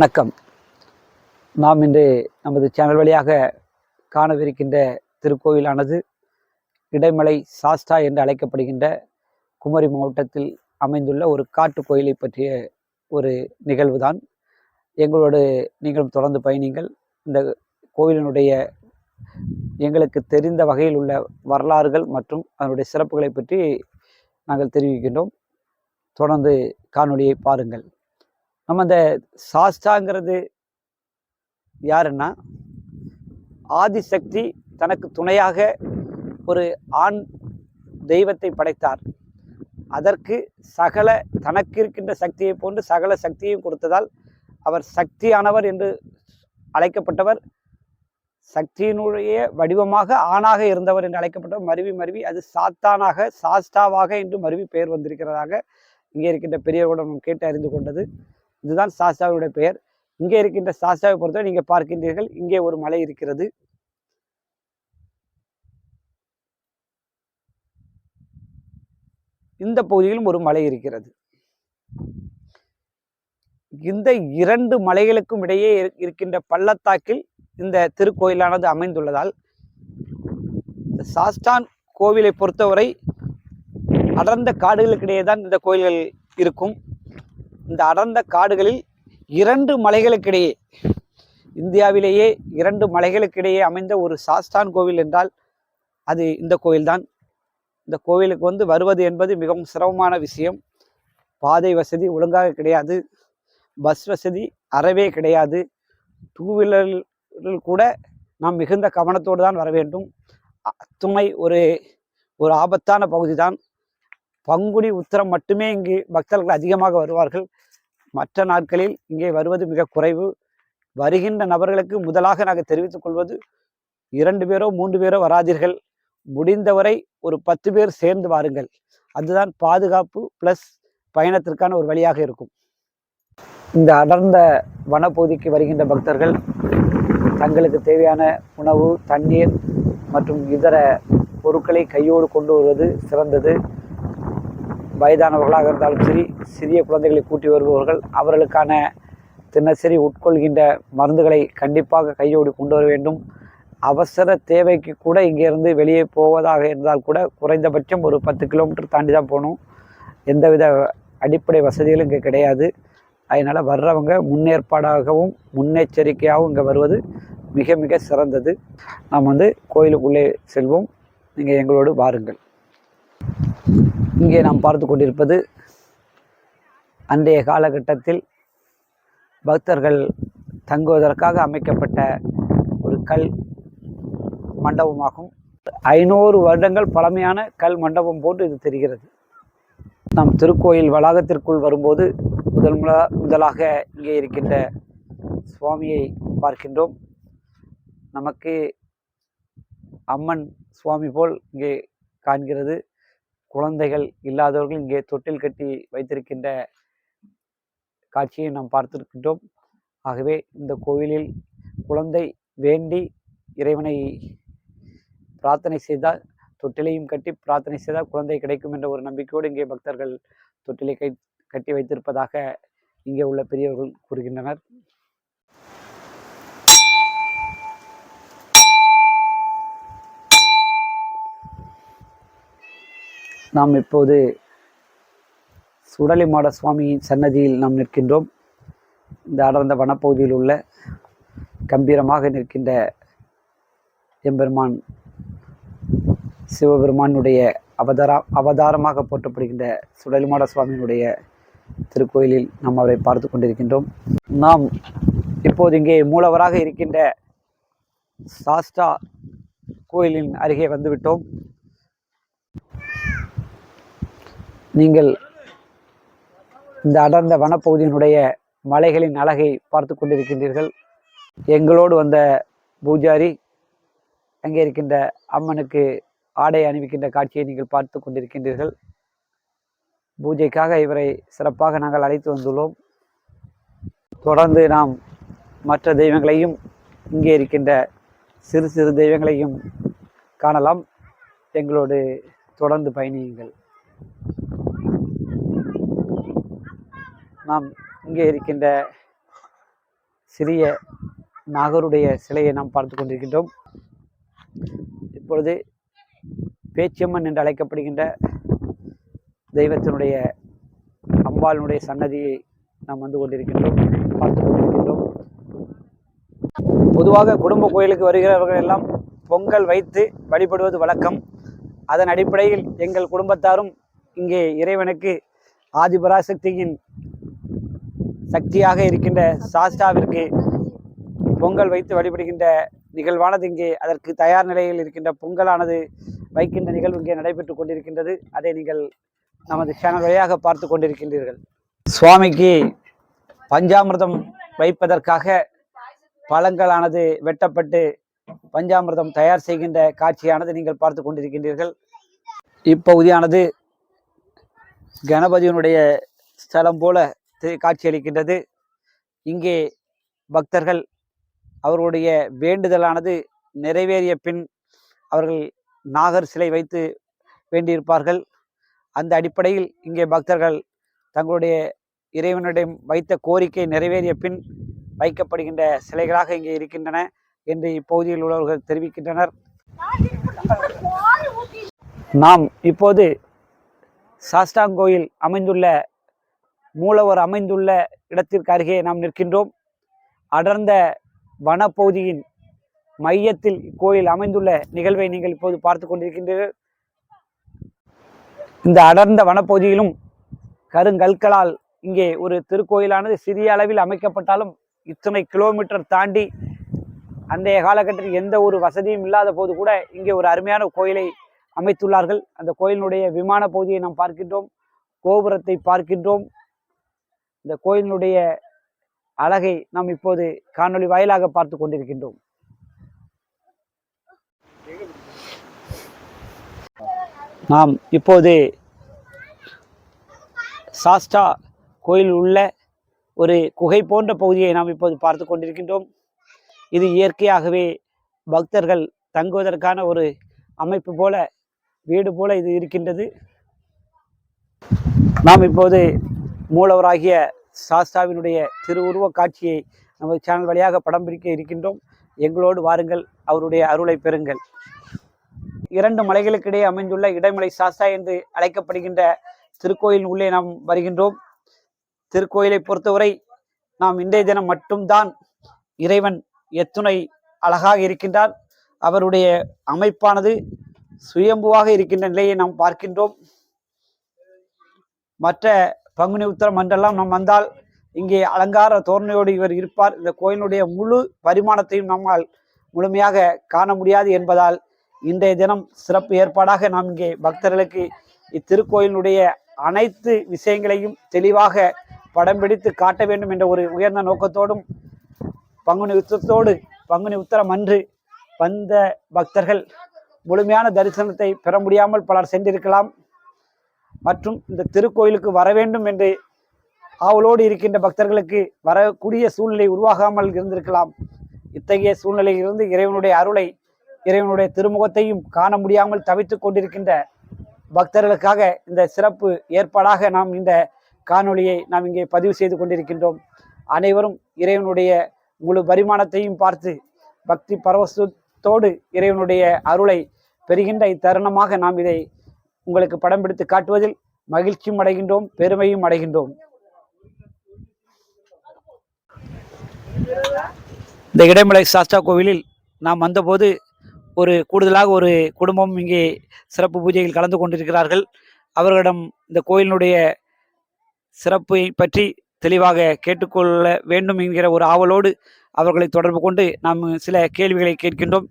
வணக்கம். நாம் இன்று நமது சேனல் வழியாக காணவிருக்கின்ற திருக்கோயிலானது இடைமலை சாஸ்தா என்று அழைக்கப்படுகின்ற குமரி மாவட்டத்தில் அமைந்துள்ள ஒரு காட்டு கோயிலை பற்றிய ஒரு நிகழ்வு தான் எங்களோடு நீங்களும் தொடர்ந்து பயணிங்கள். இந்த கோயிலினுடைய எங்களுக்கு தெரிந்த வகையில் உள்ள வரலாறுகள் மற்றும் அதனுடைய சிறப்புகளை பற்றி நாங்கள் தெரிவிக்கின்றோம். தொடர்ந்து காணொலியை பாருங்கள். நம்ம அந்த சாஸ்தாங்கிறது யாருன்னா ஆதிசக்தி தனக்கு துணையாக ஒரு ஆண் தெய்வத்தை படைத்தார். அதற்கு சகல தனக்கு இருக்கின்ற சக்தியை போன்று சகல சக்தியையும் கொடுத்ததால் அவர் சக்தியானவர் என்று அழைக்கப்பட்டவர். சக்தியினுடைய வடிவமாக ஆணாக இருந்தவர் என்று அழைக்கப்பட்டவர். மருவி மருவி அது சாத்தானாக சாஸ்தாவாக என்று மருவி பெயர் வந்திருக்கிறதாக இங்கே இருக்கின்ற பெரியவர்களிடம் கேட்டு அறிந்து கொண்டது. இதுதான் சாஸ்தாவினுடைய பெயர். இங்கே இருக்கின்ற சாஸ்தாவை பொறுத்தவரை நீங்கள் பார்க்கின்றீர்கள். இங்கே ஒரு மலை இருக்கிறது. இந்த பகுதியிலும் ஒரு மலை இருக்கிறது. இந்த இரண்டு மலைகளுக்கும் இடையே இரு- இருக்கின்ற பள்ளத்தாக்கில் இந்த திருக்கோயிலானது அமைந்துள்ளதால் சாஸ்டான் சாஸ்தான் கோவிலை பொறுத்தவரை அடர்ந்த காடுகளுக்கிடையே தான் இந்த கோயில்கள் இருக்கும். இந்த அடர்ந்த காடுகளில் இரண்டு மலைகளுக்கிடையே இந்தியாவிலேயே இரண்டு மலைகளுக்கிடையே அமைந்த ஒரு சாஸ்தான் கோவில் என்றால் அது இந்த கோயில்தான் இந்த கோவிலுக்கு வந்து வருவது என்பது மிகவும் சிரமமான விஷயம். பாதை வசதி ஒழுங்காக கிடையாது. பஸ் வசதி அறவே கிடையாது. டூ வீலரில் கூட நாம் மிகுந்த கவனத்தோடு தான் வர வேண்டும். அ- துணை ஒரு ஒரு ஆபத்தான பகுதி தான் பங்குனி உத்திரம் மட்டுமே இங்கு பக்தர்கள் அதிகமாக வருவார்கள். மற்ற நாட்களில் இங்கே வருவது மிக குறைவு. வருகின்ற நபர்களுக்கு முதலாக நாங்கள் தெரிவித்துக் கொள்வது இரண்டு பேரோ மூன்று பேரோ வராதீர்கள். முடிந்தவரை ஒரு பத்து பேர் சேர்ந்து வாருங்கள். அதுதான் பாதுகாப்பு ப்ளஸ் பயணத்திற்கான ஒரு வழியாக இருக்கும். இந்த அடர்ந்த வனப்பகுதிக்கு வருகின்ற பக்தர்கள் தங்களுக்கு தேவையான உணவு தண்ணீர் மற்றும் இதர பொருட்களை கையோடு கொண்டு வருவது சிறந்தது. வயதானவர்களாக இருந்தாலும் சரி சிறிய குழந்தைகளை கூட்டி வருபவர்கள் அவர்களுக்கான தினசரி உட்கொள்கின்ற மருந்துகளை கண்டிப்பாக கையோடு கொண்டு வர வேண்டும். அவசர தேவைக்கு கூட இங்கேருந்து வெளியே போவதாக இருந்தால் கூட குறைந்தபட்சம் ஒரு பத்து கிலோமீட்டர் தாண்டி தான் போகணும். எந்தவித அடிப்படை வசதிகளும் இங்கே கிடையாது. அதனால் வர்றவங்க முன்னேற்பாடாகவும் முன்னெச்சரிக்கையாகவும் இங்கே வருவது மிக மிக சிறந்தது. நாம் வந்து கோயிலுக்குள்ளே செல்வோம். நீங்கள் எங்களோடு வாருங்கள். இங்கே நாம் பார்த்து கொண்டிருப்பது அன்றைய காலகட்டத்தில் பக்தர்கள் தங்குவதற்காக அமைக்கப்பட்ட ஒரு கல் மண்டபமாகும். ஐநூறு வருடங்கள் பழமையான கல் மண்டபம் போன்று இது தெரிகிறது. நாம் திருக்கோயில் வளாகத்திற்குள் வரும்போது முதல் முதலாக இங்கே இருக்கின்ற சுவாமியை பார்க்கின்றோம். நமக்கு அம்மன் சுவாமி போல் இங்கே காண்கிறது. குழந்தைகள் இல்லாதவர்கள் இங்கே தொட்டில் கட்டி வைத்திருக்கின்ற காட்சியை நாம் பார்த்திருக்கின்றோம். ஆகவே இந்த கோயிலில் குழந்தை வேண்டி இறைவனை பிரார்த்தனை செய்தால் தொட்டிலையும் கட்டி பிரார்த்தனை செய்தால் குழந்தை கிடைக்கும் என்ற ஒரு நம்பிக்கையோடு இங்கே பக்தர்கள் தொட்டிலை கை கட்டி வைத்திருப்பதாக இங்கே உள்ள பெரியவர்கள் கூறுகின்றனர். நாம் இப்போது சுடலிமாட சுவாமியின் சன்னதியில் நாம் நிற்கின்றோம். இந்த அடர்ந்த வனப்பகுதியில் உள்ள கம்பீரமாக நிற்கின்ற எம்பெருமான் சிவபெருமானுடைய அவதார அவதாரமாக போற்றப்படுகின்ற சுடலிமாட சுவாமியினுடைய திருக்கோயிலில் நாம் அவரை பார்த்து கொண்டிருக்கின்றோம். நாம் இப்போது இங்கே மூலவராக இருக்கின்ற சாஸ்தா கோயிலின் அருகே வந்துவிட்டோம். நீங்கள் இந்த அடர்ந்த வனப்பகுதியினுடைய மலைகளின் அழகை பார்த்து கொண்டிருக்கின்றீர்கள். எங்களோடு வந்த பூஜாரி அங்கே இருக்கின்ற அம்மனுக்கு ஆடை அணிவிக்கின்ற காட்சியை நீங்கள் பார்த்து கொண்டிருக்கின்றீர்கள். பூஜைக்காக இவரை சிறப்பாக நாங்கள் அழைத்து வந்துள்ளோம். தொடர்ந்து நாம் மற்ற தெய்வங்களையும் இங்கே இருக்கின்ற சிறு சிறு தெய்வங்களையும் காணலாம். எங்களோடு தொடர்ந்து பயணியுங்கள். நாம் இங்கே இருக்கின்ற சிறிய நாகருடைய சிலையை நாம் பார்த்து கொண்டிருக்கின்றோம். இப்பொழுது பேச்சியம்மன் என்று அழைக்கப்படுகின்ற தெய்வத்தினுடைய அம்பாளினுடைய சன்னதியை நாம் வந்து கொண்டிருக்கின்றோம் பார்த்து கொண்டிருக்கின்றோம். பொதுவாக குடும்ப கோயிலுக்கு வருகிறவர்கள் எல்லாம் பொங்கல் வைத்து வழிபடுவது வழக்கம். அதன் அடிப்படையில் எங்கள் குடும்பத்தாரும் இங்கே இறைவனுக்கு ஆதிபராசக்தியின் சக்தியாக இருக்கின்ற சாஸ்தாவிற்கு பொங்கல் வைத்து வழிபடுகின்ற நிகழ்வானது இங்கே அதற்கு தயார் நிலையில் இருக்கின்ற பொங்கலானது வைக்கின்ற நிகழ்வு இங்கே நடைபெற்று கொண்டிருக்கின்றது. அதை நீங்கள் நமது சேனல் வழியாக பார்த்து கொண்டிருக்கின்றீர்கள். சுவாமிக்கு பஞ்சாமிர்தம் வைப்பதற்காக பழங்களானது வெட்டப்பட்டு பஞ்சாமிர்தம் தயார் செய்கின்ற காட்சியானது நீங்கள் பார்த்து கொண்டிருக்கின்றீர்கள். இப்பகுதியானது கணபதியினுடைய ஸ்தலம் போல காட்சியளிக்கின்றது. இங்கே பக்தர்கள் அவர்களுடைய வேண்டுதலானது நிறைவேறிய பின் அவர்கள் நாகர் சிலை வைத்து வேண்டியிருப்பார்கள். அந்த அடிப்படையில் இங்கே பக்தர்கள் தங்களுடைய இறைவனிடம் வைத்த கோரிக்கை நிறைவேறிய பின் வைக்கப்படுகின்ற சிலைகளாக இங்கே இருக்கின்றன என்று இப்பகுதியில் உள்ளவர்கள் தெரிவிக்கின்றனர். நாம் இப்போது சாஸ்தாங்கோயில் அமைந்துள்ள மூலவர் அமைந்துள்ள இடத்திற்கு அருகே நாம் நிற்கின்றோம். அடர்ந்த வனப்பகுதியின் மையத்தில் இக்கோயில் அமைந்துள்ள நிகழ்வை நீங்கள் இப்போது பார்த்து கொண்டிருக்கின்றீர்கள். இந்த அடர்ந்த வனப்பகுதியிலும் கருங்கற்களால் இங்கே ஒரு திருக்கோயிலானது சிறிய அளவில் அமைக்கப்பட்டாலும் இத்தனை கிலோமீட்டர் தாண்டி அந்தைய காலகட்டத்தில் எந்த ஒரு வசதியும் இல்லாத போது கூட இங்கே ஒரு அருமையான கோயிலை அமைத்துள்ளார்கள். அந்த கோயிலினுடைய விமான பகுதியை நாம் பார்க்கின்றோம். கோபுரத்தை பார்க்கின்றோம். இந்த கோயிலினுடைய அழகை நாம் இப்போது காணொளி வாயிலாக பார்த்து கொண்டிருக்கின்றோம். நாம் இப்போது சாஸ்டா கோயில் உள்ள ஒரு குகை போன்ற பகுதியை நாம் இப்போது பார்த்து கொண்டிருக்கின்றோம். இது இயற்கையாகவே பக்தர்கள் தங்குவதற்கான ஒரு அமைப்பு போல வீடு போல இது இருக்கின்றது. நாம் இப்போது மூலவராகிய சாஸ்தாவினுடைய திருவுருவ காட்சியை நமது சேனல் வழியாக படம் பிடிக்க இருக்கின்றோம். எங்களோடு வாருங்கள் அவருடைய அருளை பெறுங்கள். இரண்டு மலைகளுக்கிடையே அமைந்துள்ள இடைமலை சாஸ்தா என்று அழைக்கப்படுகின்ற திருக்கோயில் உள்ளே நாம் வருகின்றோம். திருக்கோயிலை பொறுத்தவரை நாம் இன்றைய தினம் மட்டும்தான் இறைவன் எத்துணை அழகாக இருக்கின்றார். அவருடைய அமைப்பானது சுயம்புவாக இருக்கின்ற நிலையை நாம் பார்க்கின்றோம். மற்ற பங்குனி உத்தரம் அன்றெல்லாம் நாம் வந்தால் இங்கே அலங்கார தோரணையோடு இவர் இருப்பார். இந்த கோயிலுடைய முழு பரிமாணத்தையும் நம்மால் முழுமையாக காண முடியாது என்பதால் இன்றைய தினம் சிறப்பு ஏற்பாடாக நாம் இங்கே பக்தர்களுக்கு இத்திருக்கோயிலுடைய அனைத்து விஷயங்களையும் தெளிவாக படம் பிடித்து காட்ட வேண்டும் என்ற ஒரு உயர்ந்த நோக்கத்தோடும் பங்குனி உத்தரத்தோடு பங்குனி உத்தரம் அன்று வந்த பக்தர்கள் முழுமையான தரிசனத்தை பெற முடியாமல் பலர் சென்றிருக்கலாம். மற்றும் இந்த திருக்கோயிலுக்கு வர வேண்டும் என்று ஆவலோடு இருக்கின்ற பக்தர்களுக்கு வரக்கூடிய சூழ்நிலை உருவாகாமல் இருந்திருக்கலாம். இத்தகைய சூழ்நிலையிலிருந்து இறைவனுடைய அருளை இறைவனுடைய திருமுகத்தையும் காண முடியாமல் தவித்துக் கொண்டிருக்கின்ற பக்தர்களுக்காக இந்த சிறப்பு ஏற்பாடாக நாம் இந்த காணொளியை நாம் இங்கே பதிவு செய்து கொண்டிருக்கின்றோம். அனைவரும் இறைவனுடைய முழு பரிமாணத்தையும் பார்த்து பக்தி பரவசத்தோடு இறைவனுடைய அருளை பெறுகின்ற இத்தருணமாக நாம் இதை உங்களுக்கு படம் பிடித்து காட்டுவதில் மகிழ்ச்சியும் அடைகின்றோம் பெருமையும் அடைகின்றோம். இந்த இடைமலை சாஸ்தா கோவிலில் நாம் வந்தபோது ஒரு கூடுதலாக ஒரு குடும்பம் இங்கே சிறப்பு பூஜையில் கலந்து கொண்டிருக்கிறார்கள். அவர்களிடம் இந்த கோயிலினுடைய சிறப்பை பற்றி தெளிவாக கேட்டுக்கொள்ள வேண்டும் என்கிற ஒரு ஆவலோடு அவர்களை தொடர்பு கொண்டு நாம் சில கேள்விகளை கேட்கின்றோம்.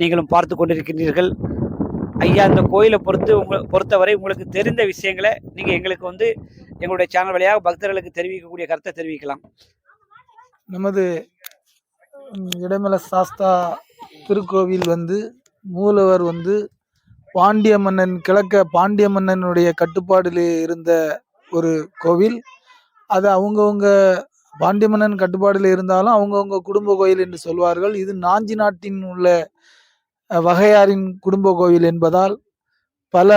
நீங்களும் பார்த்து கொண்டிருக்கின்றீர்கள். ஐயா இந்த கோயிலை பொறுத்து உங்க பொறுத்தவரை உங்களுக்கு தெரிந்த விஷயங்களை நீங்கள் எங்களுக்கு வந்து எங்களுடைய சேனல் வழியாக பக்தர்களுக்கு தெரிவிக்கக்கூடிய கருத்தை தெரிவிக்கலாம். நமது ம், இடைமலை சாஸ்தா திருக்கோவில் வந்து மூலவர் வந்து பாண்டிய மன்னன் கிழக்க பாண்டிய மன்னனுடைய கட்டுப்பாடில் இருந்த ஒரு கோவில். அது அவங்கவுங்க பாண்டிய மன்னன் கட்டுப்பாடில் இருந்தாலும் அவங்கவுங்க குடும்ப கோயில் என்று சொல்வார்கள். இது நாஞ்சி நாட்டின் உள்ள வகையாரின் குடும்ப கோவில் என்பதால் பல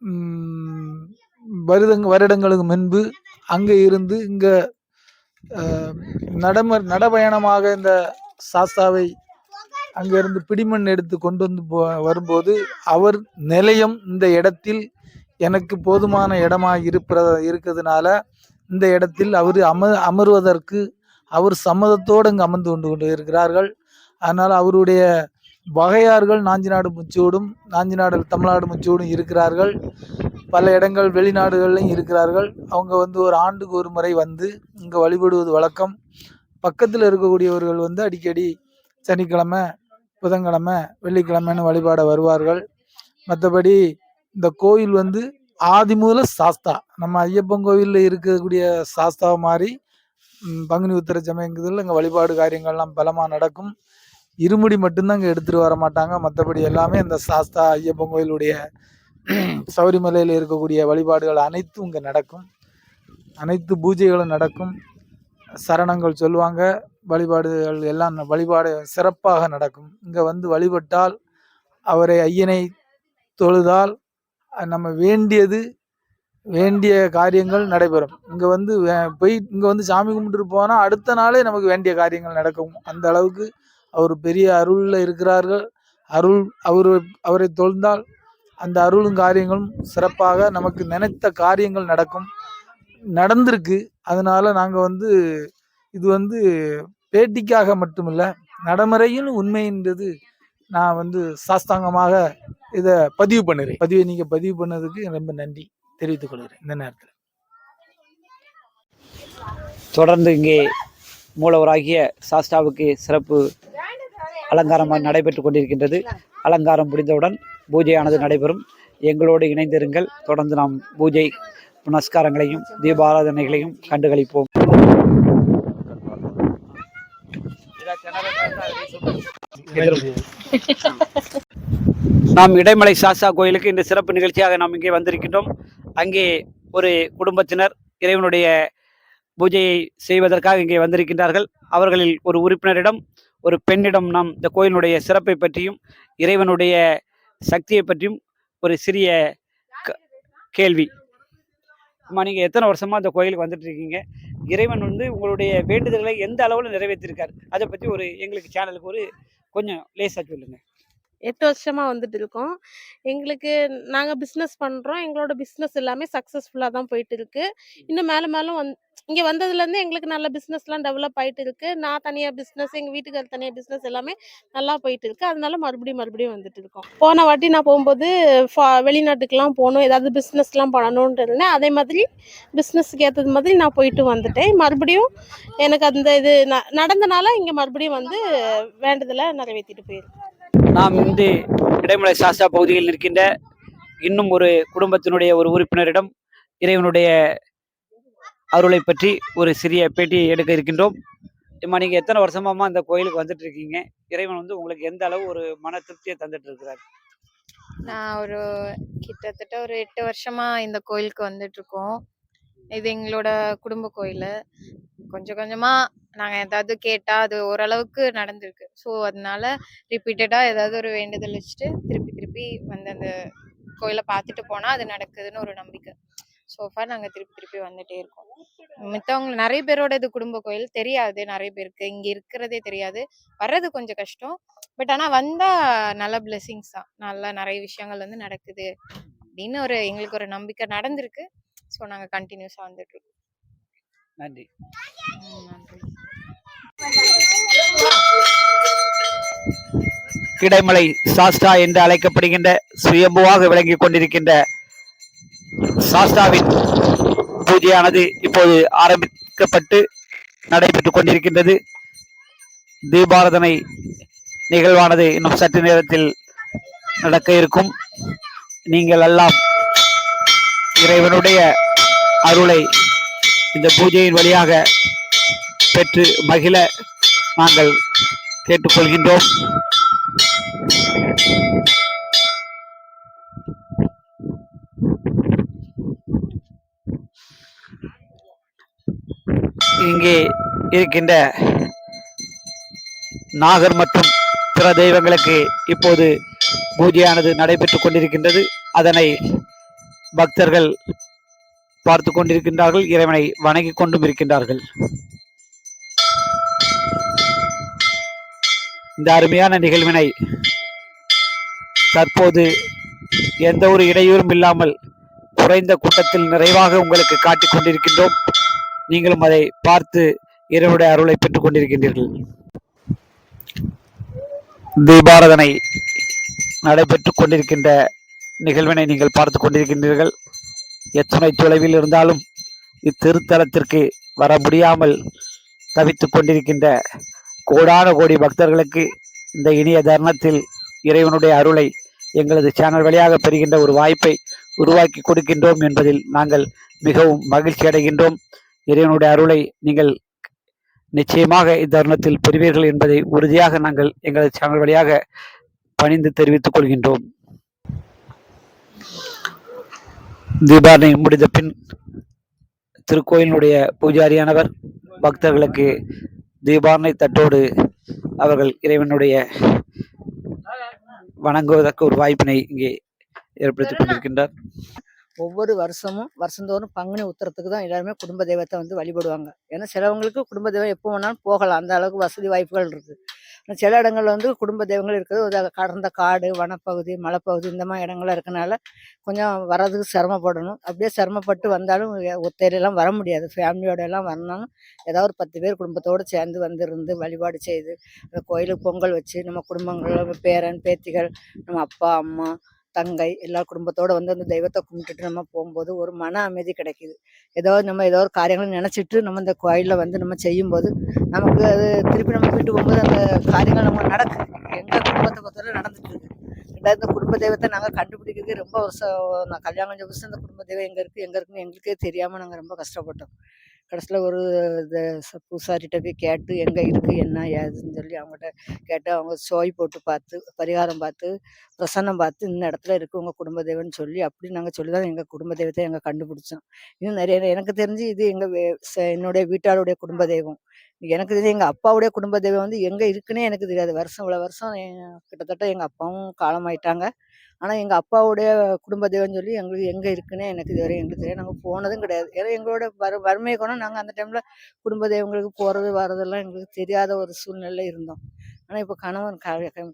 ம், வருடங்க வருடங்களுக்கு முன்பு அங்கே இருந்து இங்கே நடம நடபயணமாக இந்த சாஸ்தாவை அங்கிருந்து பிடிமண் எடுத்து கொண்டு வந்து போ வரும்போது அவர் நிலையம் இந்த இடத்தில் எனக்கு போதுமான இடமாக இருக்கிறத இருக்கிறதுனால இந்த இடத்தில் அவர் அம அமர்வதற்கு அவர் சம்மதத்தோடு அங்கு அமர்ந்து கொண்டு கொண்டு இருக்கிறார்கள். அதனால் அவருடைய வகையார்கள் நாஞ்சிநாடு முச்சோடும் நாஞ்சிநாடு தமிழ்நாடு முச்சோடும் இருக்கிறார்கள். பல இடங்கள் வெளிநாடுகள்லையும் இருக்கிறார்கள். அவங்க வந்து ஒரு ஆண்டுக்கு ஒரு முறை வந்து இங்கே வழிபடுவது வழக்கம். பக்கத்தில் இருக்கக்கூடியவர்கள் வந்து அடிக்கடி சனிக்கிழமை புதன்கிழமை வெள்ளிக்கிழமைன்னு வழிபாட வருவார்கள். மற்றபடி இந்த கோயில் வந்து ஆதிமூல சாஸ்தா. நம்ம ஐயப்பன் கோவிலில் இருக்கக்கூடிய சாஸ்தாவை மாதிரி பங்குனி உத்திர சமயங்கிறதுல இங்கே வழிபாடு காரியங்கள்லாம் பலமாக நடக்கும். இருமுடி மட்டும்தான் இங்கே எடுத்துகிட்டு வர மாட்டாங்க. மற்றபடி எல்லாமே இந்த சாஸ்தா ஐயப்பன் கோயிலுடைய சபரிமலையில் இருக்கக்கூடிய வழிபாடுகள் அனைத்தும் இங்கே நடக்கும். அனைத்து பூஜைகளும் நடக்கும். சரணங்கள் சொல்லுவாங்க. வழிபாடுகள் எல்லாம் வழிபாடு சிறப்பாக நடக்கும். இங்கே வந்து வழிபட்டால் அவரை ஐயனை தொழுதால் நம்ம வேண்டியது வேண்டிய காரியங்கள் நடைபெறும். இங்கே வந்து வே- போய் இங்கே வந்து சாமி கும்பிட்டுட்டு போனால் அடுத்த நாளே நமக்கு வேண்டிய காரியங்கள் நடக்கும். அந்த அளவுக்கு அவர் பெரிய அருளில் இருக்கிறார்கள். அருள் அவர் அவரை தொழுந்தால் அந்த அருளும் காரியங்களும் சிறப்பாக நமக்கு நினைத்த காரியங்கள் நடக்கும். நடந்திருக்கு. அதனால் நாங்கள் வந்து இது வந்து பேட்டிக்காக மட்டுமில்ல நடைமுறையில் உண்மைன்றது நான் வந்து சாஸ்தாங்கமாக இதை பதிவு பண்ணுறேன் பதிவை நீங்கள் பதிவு பண்ணதுக்கு ரொம்ப நன்றி. தெரிவித்துக் கொள்கிறேன். இந்த நேரத்தில். தொடர்ந்து இங்கே மூலவராகிய சாஸ்தாவுக்கு சிறப்பு அலங்காரம் நடைபெற்று கொண்டிருக்கின்றது. அலங்காரம் முடிந்தவுடன் பூஜையானது நடைபெறும். எங்களோடு இணைந்திருங்கள். தொடர்ந்து நாம் பூஜை புனஸ்காரங்களையும் தீபாராதனைகளையும் கண்டுகளிப்போம். நாம் இடைமலை சாசா கோயிலுக்கு இந்த சிறப்பு நிகழ்ச்சியாக நாம் இங்கே வந்திருக்கின்றோம். அங்கே ஒரு குடும்பத்தினர் இறைவனுடைய பூஜையை செய்வதற்காக இங்கே வந்திருக்கின்றார்கள். அவர்களில் ஒரு உறுப்பினரிடம் ஒரு பெண்ணிடம் நாம் இந்த கோயிலுடைய சிறப்பை பற்றியும் இறைவனுடைய சக்தியை பற்றியும் ஒரு சிறிய க- கேள்வி. அம்மா நீங்கள் எத்தனை வருஷமாக அந்த கோயிலுக்கு வந்துட்டு இருக்கீங்க இறைவன் வந்து உங்களுடைய வேண்டுதல்களை எந்த அளவில் நிறைவேற்றிருக்கார்? அதை பற்றி ஒரு எங்களுக்கு சேனலுக்கு ஒரு கொஞ்சம் லேசாக சொல்லுங்கள் எட்டு வருஷமாக வந்துட்டு இருக்கோம் எங்களுக்கு நாங்கள் பிஸ்னஸ் பண்ணுறோம் எங்களோட பிஸ்னஸ் எல்லாமே சக்ஸஸ்ஃபுல்லாக தான் போயிட்டு இருக்கு இன்னும் மேலும் மேலும் வந் இங்கே வந்ததுலேருந்து எங்களுக்கு நல்ல பிஸ்னஸ்லாம் டெவலப் ஆயிட்டு இருக்குது நான் தனியாக பிஸ்னஸ் எங்கள் வீட்டுக்கார் தனியாக பிஸ்னஸ் எல்லாமே நல்லா போயிட்டு இருக்குது அதனால மறுபடியும் மறுபடியும் வந்துட்டு இருக்கோம். போன வாட்டி நான் போகும்போது ஃபா- வெளிநாட்டுக்கெலாம் போகணும் ஏதாவது பிஸ்னஸ்லாம் பண்ணணும்னு இருந்தேன். அதே மாதிரி பிஸ்னஸ்க்கு ஏற்றது மாதிரி நான் போயிட்டு வந்துட்டேன். மறுபடியும் எனக்கு அந்த இது ந- நடந்தனால இங்கே மறுபடியும் வந்து வேண்டுதலை நிறைவேற்றிட்டு போயிருக்கேன் நாம் இந்த இடைமலை சாஸ்தா பகுதியில் இருக்கின்ற இன்னும் ஒரு குடும்பத்தினுடைய ஒரு உறுப்பினரிடம் இறைவனுடைய அருளை பற்றி ஒரு சிறிய பேட்டி எடுக்க இருக்கின்றோம். இம்மா நீங்கள் எத்தனை வருஷமாம்மா இந்த கோயிலுக்கு வந்துட்டு இருக்கீங்க? இறைவன் வந்து உங்களுக்கு எந்த அளவு ஒரு மன திருப்தியை தந்துட்டு இருக்கிறார்? நான் ஒரு கிட்டத்தட்ட ஒரு எட்டு வருஷமா இந்த கோயிலுக்கு வந்துட்டு இருக்கோம். இது எங்களோட குடும்ப கோயில். கொஞ்சம் கொஞ்சமா நாங்க ஏதாவது கேட்டா அது ஓரளவுக்கு நடந்திருக்கு. ஸோ அதனால ரிப்பீட்டடா ஏதாவது ஒரு வேண்டுதல் வச்சுட்டு திருப்பி திருப்பி வந்து அந்த கோயிலை பார்த்துட்டு போனா அது நடக்குதுன்னு ஒரு நம்பிக்கை. சோஃபா நாங்க திருப்பி திருப்பி வந்துட்டே இருக்கோம். மித்தவங்க நிறைய பேரோட இது குடும்ப கோயில் தெரியாது நிறைய பேருக்கு. இங்க இருக்கிறதே தெரியாது. வர்றது கொஞ்சம் கஷ்டம். பட் ஆனா வந்தா நல்ல பிளெஸிங்ஸ் தான். நல்லா நிறைய விஷயங்கள் வந்து நடக்குது அப்படின்னு ஒரு எங்களுக்கு ஒரு நம்பிக்கை நடந்திருக்கு. ஸோ நாங்க கண்டினியூஸா வந்துட்டு இருக்கோம். நன்றி. கிடைமலை சாஸ்தா என்று அழைக்கப்படுகின்ற சுயம்புவாக விளங்கிக் கொண்டிருக்கின்ற சாஸ்தாவின் பூஜையானது இப்போது ஆரம்பிக்கப்பட்டு நடைபெற்றுக் கொண்டிருக்கின்றது. தீபாரதனை நிகழ்வானது இன்னும் சற்று நேரத்தில் நடக்க இருக்கும். நீங்கள் எல்லாம் இறைவனுடைய அருளை இந்த பூஜையின் வழியாக பெற்று மகிழ நாங்கள் கேட்டுக்கொள்கின்றோம். இங்கே இருக்கின்ற நாகர் மற்றும் பிற தெய்வங்களுக்கு இப்போது பூஜையானது நடைபெற்றுக் கொண்டிருக்கின்றது. அதனை பக்தர்கள் பார்த்து கொண்டிருக்கின்றார்கள். இறைவனை வணங்கிக் கொண்டும் இருக்கின்றார்கள். இந்த அருமையான நிகழ்வினை தற்போது எந்த ஒரு இடையூறும் இல்லாமல் குறைந்த கூட்டத்தில் நிறைவாக உங்களுக்கு காட்டிக் கொண்டிருக்கின்றோம். நீங்களும் அதை பார்த்து இறைவனுடைய அருளை பெற்றுக் கொண்டிருக்கின்றீர்கள். தீபாரதனை நடைபெற்றுக் கொண்டிருக்கின்ற நிகழ்வினை நீங்கள் பார்த்து கொண்டிருக்கின்றீர்கள். எத்தனை தொலைவில் இருந்தாலும் இத்திருத்தலத்திற்கு வர முடியாமல் தவித்துக் கொண்டிருக்கின்ற கோடான கோடி பக்தர்களுக்கு இந்த இனிய தருணத்தில் இறைவனுடைய அருளை எங்களது சேனல் வழியாக பெறுகின்ற ஒரு வாய்ப்பை உருவாக்கி கொடுக்கின்றோம் என்பதில் நாங்கள் மிகவும் மகிழ்ச்சி அடைகின்றோம் இறைவனுடைய அருளை நீங்கள் நிச்சயமாக இத்தருணத்தில் பெறுவீர்கள் என்பதை உறுதியாக நாங்கள் எங்களது சேனல் வழியாக பணிந்து தெரிவித்துக் கொள்கின்றோம். தீபாரணை முடிந்த பின் திருக்கோயிலினுடைய பூஜாரியானவர் பக்தர்களுக்கு தீபாரணை தட்டோடு அவர்கள் இறைவனுடைய வணங்குவதற்கு ஒரு வாய்ப்பினை இங்கே ஏற்படுத்திக் கொண்டிருக்கின்றார். ஒவ்வொரு வருஷமும் வருஷந்தோறும் பங்குனி உத்தரத்துக்கு தான் எல்லாருமே குடும்ப தெய்வத்தை வந்து வழிபடுவாங்க. ஏன்னா சிலவங்களுக்கு குடும்ப தெய்வம் எப்போ வேணாலும் போகலாம். அந்த அளவுக்கு வசதி வாய்ப்புகள் இருக்குது. சில இடங்கள்ல வந்து குடும்ப தெய்வங்கள் இருக்குது ஒரு கடந்த காடு வனப்பகுதி மலைப்பகுதி இந்த மாதிரி இடங்கள்லாம் இருக்கனால கொஞ்சம் வர்றதுக்கு சிரமப்படணும். அப்படியே சிரமப்பட்டு வந்தாலும் எ- ஒத்தையிலலாம் வர முடியாது. ஃபேமிலியோட எல்லாம் வரணும் ஏதாவது ஒரு பத்து பேர் குடும்பத்தோடு சேர்ந்து வந்து இருந்து வழிபாடு செய்து அந்த கோயிலுக்கு பொங்கல் வச்சு நம்ம குடும்பங்கள் பேரன் பேத்திகள் நம்ம அப்பா அம்மா தங்கை எல்லா குடும்பத்தோடு வந்து அந்த தெய்வத்தை கும்பிட்டுட்டு நம்ம போகும்போது ஒரு மன அமைதி கிடைக்குது. ஏதோ நம்ம ஏதோ ஒரு காரியங்களை நினச்சிட்டு நம்ம இந்த கோயிலில் வந்து நம்ம செய்யும்போது நமக்கு அது திருப்பி நம்ம வீட்டு போகும்போது அந்த காரியங்கள் நம்ம நடக்குது எங்கள் குடும்பத்தை பொறுத்தவரை நடந்துட்டு இருக்கு. ரெண்டாவது இந்த குடும்ப தெய்வத்தை நாங்கள் கண்டுபிடிக்கிறது ரொம்ப வருஷம் நான் கல்யாணம் கொஞ்சம் வருஷம் இந்த குடும்ப தெய்வம் எங்கே இருக்குது எங்கே இருக்குன்னு எங்களுக்கே தெரியாமல் நாங்கள் ரொம்ப கஷ்டப்பட்டோம். கடைசியில் ஒரு இது ச- போய் கேட்டு எங்கே இருக்குது என்ன? ஏதுன்னு சொல்லி அவங்ககிட்ட கேட்டு அவங்க சோய் போட்டு பார்த்து பரிகாரம் பார்த்து பிரசன்னம் பார்த்து இந்த இடத்துல இருக்குது உங்கள் குடும்ப தெய்வம்னு சொல்லி அப்படி நாங்கள் சொல்லி தான் எங்கள் குடும்ப தெய்வத்தை எங்கள் கண்டுபிடிச்சோம். இன்னும் நிறைய எனக்கு தெரிஞ்சு இது எங்கள் என்னுடைய வீட்டாளுடைய குடும்ப தெய்வம். எனக்கு தெரியும் எங்கள் அப்பாவுடைய குடும்ப தெய்வம் வந்து எங்கே இருக்குன்னே எனக்கு தெரியாது. வருஷம் இவ்வளோ வருஷம் கிட்டத்தட்ட எங்கள் அப்பாவும் காலமாயிட்டாங்க. ஆனால் எங்கள் அப்பாவுடைய குடும்ப தெய்வம்னு சொல்லி எங்களுக்கு எங்கே இருக்குன்னே எனக்கு இதுவரை எங்களுக்கு தெரியாது. நாங்கள் போனதும் கிடையாது. ஏன்னா எங்களோட வறு வறுமை குணம் நாங்கள் அந்த டைமில் குடும்ப தெய்வங்களுக்கு போகிறது வர்றதெல்லாம் எங்களுக்கு தெரியாத ஒரு சூழ்நிலை இருந்தோம். ஆனால் இப்போ கணவன் க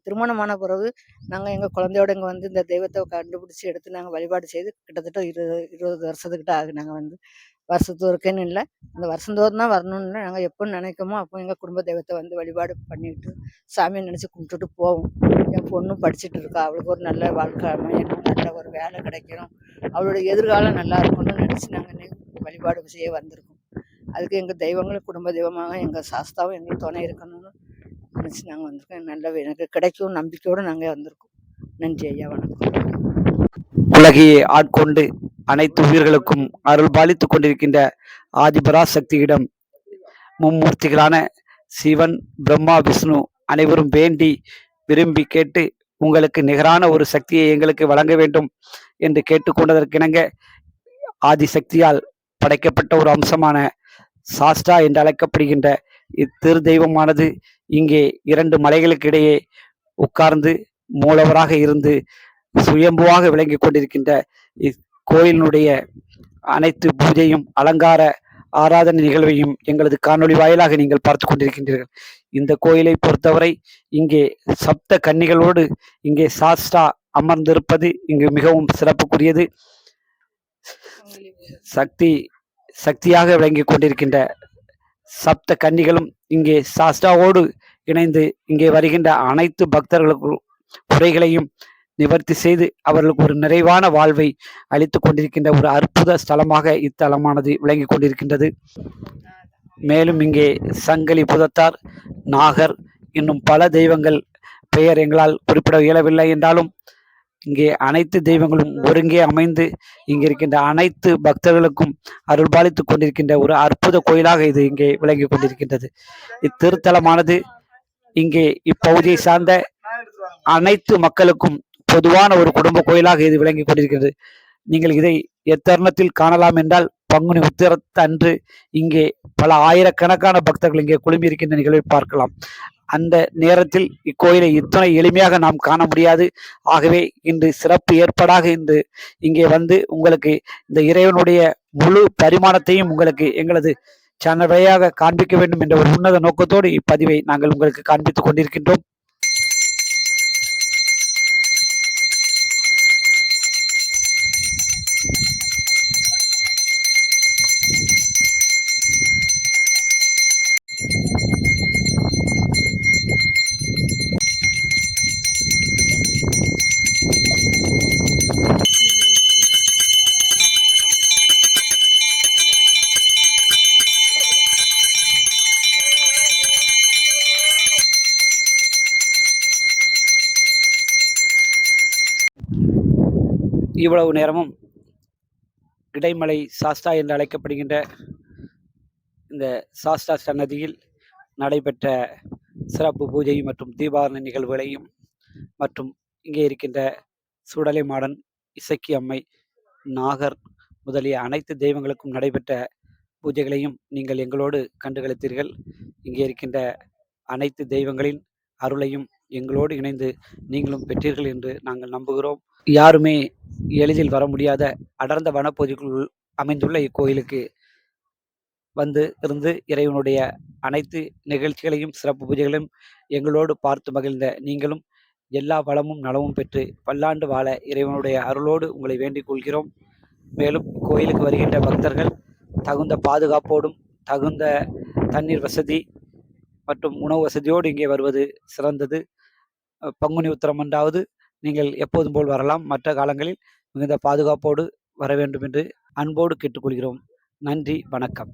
திருமணமான பிறகு நாங்கள் எங்கள் குழந்தையோட இங்கே வந்து இந்த தெய்வத்தை கண்டுபிடிச்சி எடுத்து நாங்கள் வழிபாடு செய்து கிட்டத்தட்ட இருபது இருபது வருஷத்துக்கிட்ட ஆகு நாங்கள் வந்து. வருஷத்தோறுக்குன்னு இல்லை. இந்த வருஷந்தோறும் தான் வரணும்னு நாங்கள் எப்போ நினைக்கமோ அப்போ எங்கள் குடும்ப தெய்வத்தை வந்து வழிபாடு பண்ணிட்டு சாமியை நினச்சி கும்பிட்டுட்டு போவோம். என் பொண்ணும் படிச்சுட்டு இருக்கா. அவளுக்கு ஒரு நல்ல வாழ்க்கை அமையணும். நல்ல ஒரு வேலை கிடைக்கணும். அவளோட எதிர்காலம் நல்லா இருக்கணும்னு நினச்சி நாங்கள் வழிபாடு செய்ய வந்திருக்கோம். அதுக்கு எங்கள் தெய்வங்களும் குடும்ப தெய்வமாக எங்கள் சாஸ்தாவும் எங்களுக்கு துணை இருக்கணும்னு நினச்சி நாங்கள் வந்திருக்கோம். நல்ல எனக்கு கிடைக்கும் நம்பிக்கையோடு நாங்கள் வந்திருக்கோம். நன்றி ஐயா. வணக்கம். உலகையே ஆட்கொண்டு அனைத்து உயிர்களுக்கும் அருள் பாலித்துக் கொண்டிருக்கின்ற ஆதிபராசக்தியிடம் மும்மூர்த்திகளான சிவன் பிரம்மா விஷ்ணு அனைவரும் வேண்டி விரும்பி கேட்டு உங்களுக்கு நிகரான ஒரு சக்தியை எங்களுக்கு வழங்க வேண்டும் என்று கேட்டுக்கொண்டதற்கிணங்க ஆதிசக்தியால் படைக்கப்பட்ட ஒரு அம்சமான சாஸ்டா என்று அழைக்கப்படுகின்ற இத்திரு தெய்வமானது இங்கே இரண்டு மலைகளுக்கு இடையே உட்கார்ந்து மூலவராக இருந்து சுயம்புவாக விளங்கிக் கொண்டிருக்கின்ற இக்கோயிலினுடைய அனைத்து பூஜையும் அலங்கார ஆராதனை நிகழ்வையும் எங்களது காணொளி வாயிலாக நீங்கள் பார்த்து கொண்டிருக்கின்றீர்கள். இந்த கோயிலை பொறுத்தவரை இங்கே சப்த கன்னிகளோடு இங்கே சாஸ்டா அமர்ந்திருப்பது இங்கு மிகவும் சிறப்புக்குரியது. சக்தி சக்தியாக விளங்கிக் கொண்டிருக்கின்ற சப்த கன்னிகளும் இங்கே சாஸ்டாவோடு இணைந்து இங்கே வருகின்ற அனைத்து பக்தர்களுக்கு குறைகளையும் நிவர்த்தி செய்து அவர்களுக்கு ஒரு நிறைவான வாழ்வை அளித்து கொண்டிருக்கின்ற ஒரு அற்புத ஸ்தலமாக இத்தலமானது விளங்கிக் கொண்டிருக்கின்றது. மேலும் இங்கே சங்கலி புதத்தார் நாகர் இன்னும் பல தெய்வங்கள் பெயர் எங்களால் குறிப்பிட இயலவில்லை என்றாலும் இங்கே அனைத்து தெய்வங்களும் ஒருங்கே அமைந்து இங்கே இருக்கின்ற அனைத்து பக்தர்களுக்கும் அருள்பாலித்துக் கொண்டிருக்கின்ற ஒரு அற்புத கோயிலாக இது இங்கே விளங்கிக் கொண்டிருக்கின்றது. இத்திருத்தலமானது இங்கே இப்பகுதியை சார்ந்த அனைத்து மக்களுக்கும் பொதுவான ஒரு குடும்ப கோயிலாக இது விளங்கிக் கொண்டிருக்கிறது. நீங்கள் இதை எத்தருணத்தில் காணலாம் என்றால் பங்குனி உத்திரத்து அன்று இங்கே பல ஆயிரக்கணக்கான பக்தர்கள் இங்கே குழுமி இருக்கின்ற நிகழ்வை பார்க்கலாம். அந்த நேரத்தில் இக்கோயிலை இத்தனை எளிமையாக நாம் காண முடியாது. ஆகவே இன்று சிறப்பு ஏற்பாடாக இன்று இங்கே வந்து உங்களுக்கு இந்த இறைவனுடைய முழு பரிமாணத்தையும் உங்களுக்கு எங்களது சேனல் வழியாக காண்பிக்க வேண்டும் என்ற ஒரு உன்னத நோக்கத்தோடு இப்பதிவை நாங்கள் உங்களுக்கு காண்பித்துக் கொண்டிருக்கின்றோம். இவ்வளவு நேரமும் இடைமலை சாஸ்தா என்று அழைக்கப்படுகின்ற இந்த சாஸ்தா சன்னதியில் நடைபெற்ற சிறப்பு பூஜை மற்றும் தீபாவளி நிகழ்வுகளையும் மற்றும் இங்கே இருக்கின்ற சுடலை மாடன் இசக்கி அம்மை நாகர் முதலிய அனைத்து தெய்வங்களுக்கும் நடைபெற்ற பூஜைகளையும் நீங்கள் எங்களோடு கண்டுகளித்தீர்கள் இங்கே இருக்கின்ற அனைத்து தெய்வங்களின் அருளையும் எங்களோடு இணைந்து நீங்களும் பெற்றீர்கள் என்று நாங்கள் நம்புகிறோம். யாருமே எளிதில் வர முடியாத அடர்ந்த வனப்பகுதிக்குள் அமைந்துள்ள இக்கோயிலுக்கு வந்து இருந்து இறைவனுடைய அனைத்து நிகழ்ச்சிகளையும் சிறப்பு பூஜைகளையும் எங்களோடு பார்த்து மகிழ்ந்த நீங்களும் எல்லா வளமும் நலமும் பெற்று பல்லாண்டு வாழ இறைவனுடைய அருளோடு உங்களை வேண்டிக் கொள்கிறோம். மேலும் கோயிலுக்கு வருகின்ற பக்தர்கள் தகுந்த பாதுகாப்போடும் தகுந்த தண்ணீர் வசதி மற்றும் உணவு வசதியோடு இங்கே வருவது சிறந்தது. பங்குனி உத்திரம் என்றாவது நீங்கள் எப்போதும் போல் வரலாம். மற்ற காலங்களில் மிகுந்த பாதுகாப்போடு வர வேண்டும் என்று அன்போடு கேட்டுக்கொள்கிறோம். நன்றி வணக்கம்.